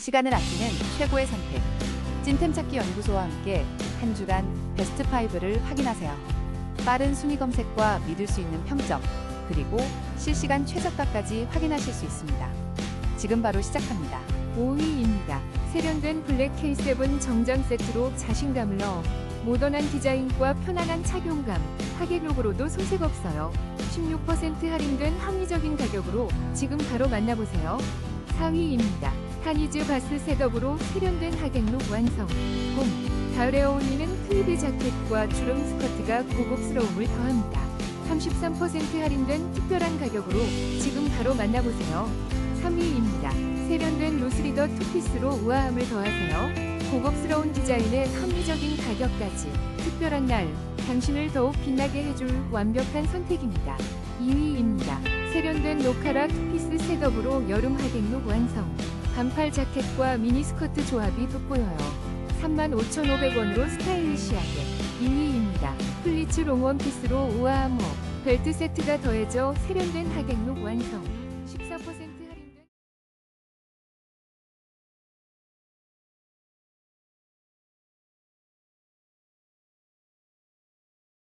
시간을 아끼는 최고의 선택. 찐템 찾기 연구소와 함께 한 주간 베스트 5를 확인하세요. 빠른 순위 검색과 믿을 수 있는 평점, 그리고 실시간 최저가까지 확인하실 수 있습니다. 지금 바로 시작합니다. 5위입니다. 세련된 블랙 K7 정장 세트로 자신감을 넣어 모던한 디자인과 편안한 착용감, 하객 로고로도 손색 없어요. 16% 할인된 합리적인 가격으로 지금 바로 만나보세요. 4위입니다. 타니즈 바스 셋업으로 세련된 하객룩 완성. 봄, 가을에 어울리는 트위드 자켓과 주름 스커트가 고급스러움을 더합니다. 33% 할인된 특별한 가격으로 지금 바로 만나보세요. 3위입니다. 세련된 루스리더 투피스로 우아함을 더하세요. 고급스러운 디자인에 합리적인 가격까지 특별한 날 당신을 더욱 빛나게 해줄 완벽한 선택입니다. 2위입니다. 세련된 노카라 투피스 셋업으로 여름 하객룩 완성. 반팔 자켓과 미니스커트 조합이 돋보여요. 35,500원으로 스타일리시하게 1위입니다. 플리츠 롱 원 피스로 우아함 업 벨트 세트가 더해져 세련된 하객룩 완성. 14%